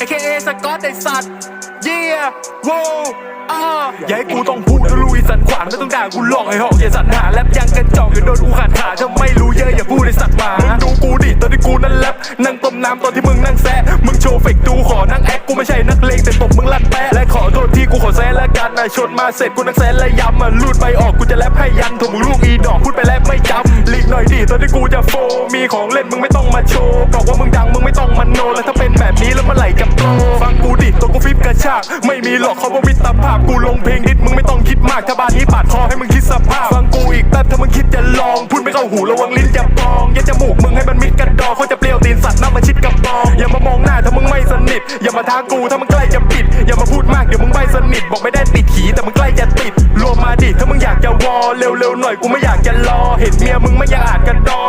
AKA สกอตไอสัตว์เยี่ยโวอ่าอย่าให้กูต้องพูดแล้วลุยสันขวานไม่ต้องด่ากูหลอกให้หอกอย่าสันหาแลบยังกันจอกอย่าโดนกูขาดขาถ้าไม่รู้เยอะอย่าพูดในสัตว์หมามึงดูกูดิตอนที่กูนั่นแลบนั่งต้มน้ำตอนที่มึงนั่งแซะมึงโชว์เฟกดูขอนั่งแอคกูไม่ใช่นักเลง กูขอแซะละกันนะชนมาเสร็จกูนักแซะและยำอะลูดไปออกกูจะแลบให้ยันถมลูกอีดอกพูดไปแล้วไม่จำลีกหน่อยดิตอนที่กูจะโฟมีของเล่นมึงไม่ต้องมาโชว์บอกว่ามึงดังมึงไม่ต้องมาโนแล้วถ้าเป็นแบบนี้แล้วเมื่อไหร่จะโปรฟังกูดิตัวกูฟิปกระชากไม่มีหรอกเขาว่ามิตรภาพกูลงเพลงดิดมึงไม่ต้องคิดมากถ้าบ้านนี้ปาดคอให้มึงคิดสภาพฟังกูอีกแป๊บถ้ามึงคิดจะลองพูดไม่เข้าหูระวังลิ้นจะพองยัดจมูกมึงให้มันมิดกัน อย่ามาท้ากูถ้ามึงใกล้จะปิด อย่ามาพูดมากเดี๋ยวมึงใบสนิทบอกไม่ได้ติดขีแต่มึงใกล้จะติดรวมมาดิถ้ามึงอยากจะวอเร็วๆหน่อยกูไม่อยากจะรอเห็นเมียมึงไม่อยากอาจกันดอ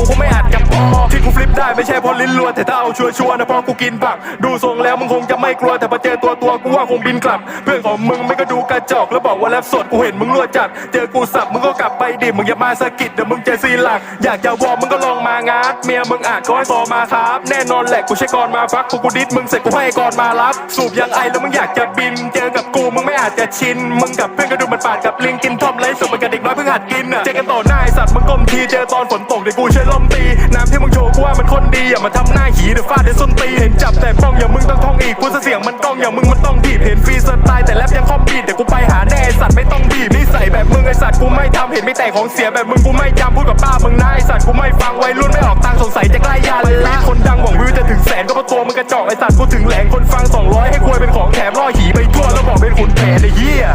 กูกูไม่อาจกับพอที่กูฟลิปได้ไม่ใช่เพราะลิ้นรัวแต่ถ้าเอาชัวร์ๆนะเพราะกูกินผัก ดูทรงแล้วมึงคงจะไม่กลัวแต่พอเจอตัวตัวกูว่าคงบินกลับ เพื่อนของมึงไม่ก็ดูกระจอกแล้วบอกว่าแรปสดกูเห็นมึงรัวจัด เจอกูสับมึงก็กลับไปดิมึงอย่ามาสะกิดเดี๋ยวมึงเจอซีหลัก อยากจะวอร์มมึงก็ลองมางาดเมียมึงอาจก็ให้ต่อมาครับแน่นอนแหละกูใช้กรมาฟักพอกูดิสมึงเสร็จกูให้กรมารับ สูบยังไอแล้วมึงอยากจะบิน เจอกับกูมึงไม่อาจจะชินมึงกับเพื่อนก็ดูมันปาดกับลิงกินทอมไรสุดมันกับเด็กน้อยเพิ่งหัดกินอะเจอกันต่อหน้าไอสัตว์ ทีเจอตอนฝนตกเด็กกูใช้ลมตี น้ำที่มึงโชว์กูว่ามันคนดีอย่ามาทำหน้าหีเดี๋ยวฟาดเดี๋ยวส้นตีเห็นจับแต่ป้องอย่ามึงต้องท่องอีกกูจเสียงมันก้องอย่ามึงมันต้องดีเห็นฟรีสไตล์แต่แรปยังคอมบีเดี๋ยวกูไปหาแน่สัตว์ไม่ต้องดีนิสัยแบบมึงไอสัตว์กูไม่ทำเห็นไม่แต่ของเสียแบบมึงกูไม่จำพูดกับป้ามึงนะไอสัตว์กูไม่ฟังไว้รุ่นไม่ออกตังสงสัยจะใกล้ยาเลยะคนดังหวังวิวจะถึงแสนก็เพราะตัวมึงกระจอกไอสัตว์กูถึงแหลงคนฟัง200ให้ควยเป็นของแถมล่อหีไปทั่วแล้วบอกเป็นขุนแผนไอ้เหี้ย